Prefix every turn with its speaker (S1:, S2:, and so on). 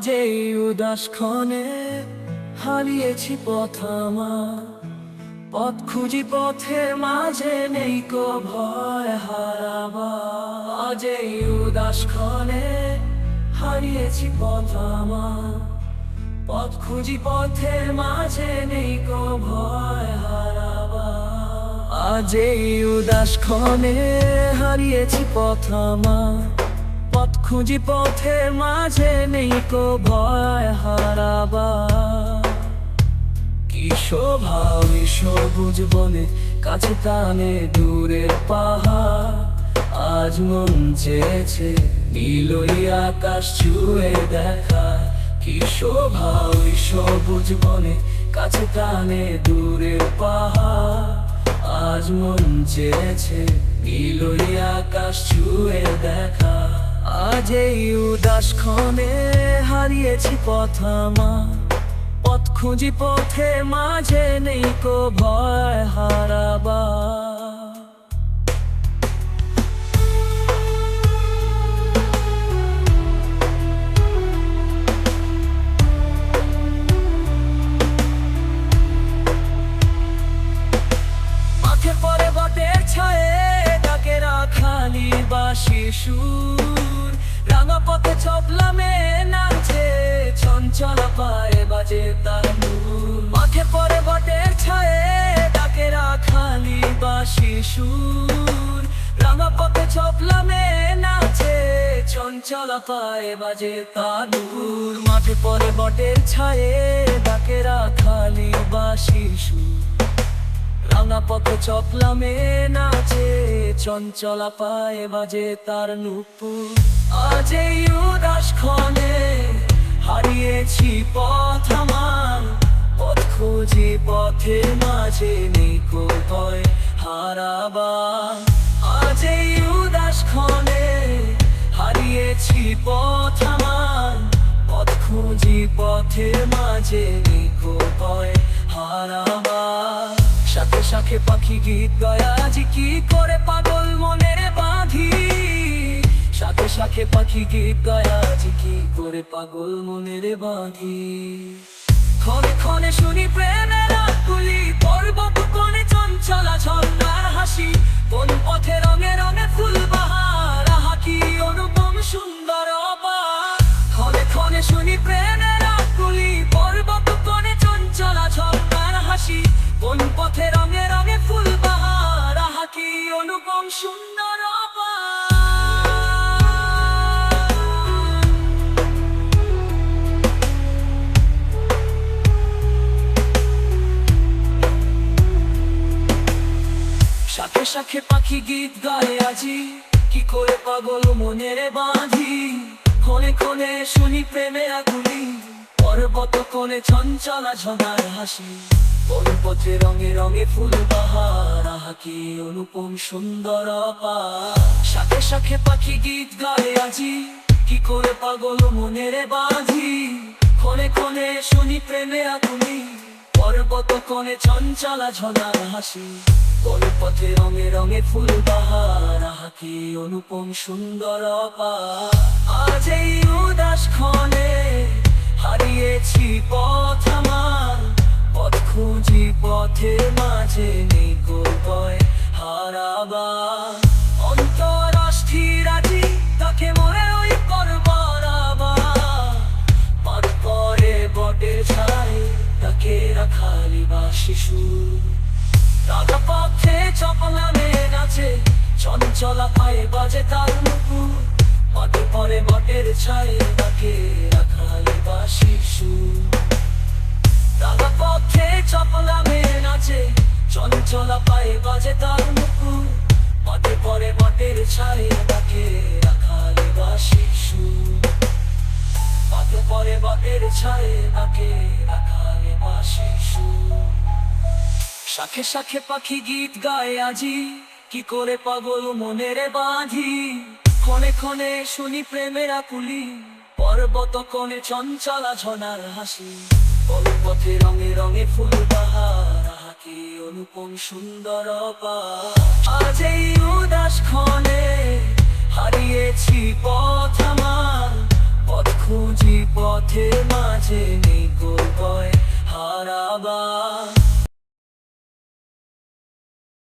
S1: আজ এই উদাস ক্ষণে হারিয়েছি পথ আমার। পথ খুঁজি পথের মাঝে নেই কো ভয় হারাবা আজ এই উদাস ক্ষণে হারিয়েছি পথ আমার। পথ খুঁজি পথের মাঝে নেই কো ভয় হারাবা আজ এই উদাস ক্ষণে হারিয়েছি পথ আমার। খুঁজি পথের মাঝে নেই কো ভয় হারাবা। কি শোভা ওই সবুজ বনে, কাছে টানে দূরের পাহাড়। আজ মন চেয়েছে নীলই আকাশ ছুঁয়ে দেখা। কি শোভা ওই সবুজ বনে, কাছে টানে দূরের পাহাড়। আজ মন চেয়েছে নীলই আকাশ ছুঁয়ে দেখা। আজ এই উদাস ক্ষণে হারিয়েছি পথ আমার। পথ খুঁজি পথে মাঝে নেই কো ভয় হারাবা সুর। রাঙা পথে চপলামে নাচে চঞ্চল পায়ে বাজে তার মাঠে পরে বটের ছায়ে ডাকে রাখালি বাসি সুর রাঙা পথে চপলামে নাচে চঞ্চল পায়ে বাজে তার মাঠে পরে বটের ছায়ে ডাকে রাখালি বাসি সুর রাঙা পথে চপলামে নাচে চঞ্চলা পায়ে বাজে তার নুপুর। আজ এই উদাস ক্ষণে হারিয়েছি পথ আমার, পথ খুঁজি পথে মাঝে নেই কোথায় হারাবা আজ এই উদাস ক্ষণে হারিয়েছি পথ আমার, পথ খুঁজি পথে মাঝে নেই কোথায় হারাবা সাথে সাথে পাখি গীত গায়া, আজি কি করে পাগল মনে বাঁধি? সাথে সাথে পাখি গীত গায়া, আজি কি করে পাগল মনের বাঁধি? ক্ষণে ক্ষণে শুনি প্রেমের আকুলি, পর্বত কোণে চঞ্চলা ঝর্ণার হাসি। কোন পথে রঙে রঙে ফুল বাহার, আহা কি অনুপম সুন্দর অবাক ক্ষণে ক্ষণে শুনি প্রেমের অনুপম সুন্দর পাখি গীত গায়ে আজি। কি করে পাগল মনের বাঁধি? ক্ষণে ক্ষণে শুনি প্রেমে আগুলি পর্বত কোণে চঞ্চলা ঝনার হাসি। পথে রঙে রঙে ফুল বাহার কি অনুপম সুন্দর সাথে শাখে পাখি গীত গায়ে আজি। কি করে পাগল মনের বাঁধি ক্ষণে ক্ষণে শুনি প্রেমে আগুলি পর্বত কোণে চঞ্চলা ঝনার হাসি। কোন পথে রঙে রঙে ফুল বাহার। আহা কি অনুপম সুন্দর আজ এই উদাস ক্ষণে হারিয়েছি পথ আমার। পথ খুঁজি পথে মাঝে নেই। হারাবা অন্তর তাকে মরে ওই পরে ছাই, তাকে রাখালি বা শিশু। রাধা পথে চপলামে নাচে চঞ্চলা পায়ে বাজে তার নুপুর মাঠে পরে বটের ছায়ে তাকে রাখালি বা শিশু। রাধা পথে চপলামে নাচে চঞ্চলা পায়ে বাজে তার নুপুর মাঠে পরে ছায়ে তাকে বা শিশু মাঠে পরে তাকে বা শিশু শাখে শাখে পাখি গীত গায় আজি, কি করে পাগল মনের বাঁধি? ক্ষণে ক্ষণে শুনি প্রেমের আকুলি, পর্বত কোণে চঞ্চলা ঝনার হাসি। পথে রঙে রঙে ফুল সুন্দর অপার। আজ এই উদাস ক্ষণে হারিয়েছি পথ আমার পথ খুঁজি পথে মাঝে মাঝে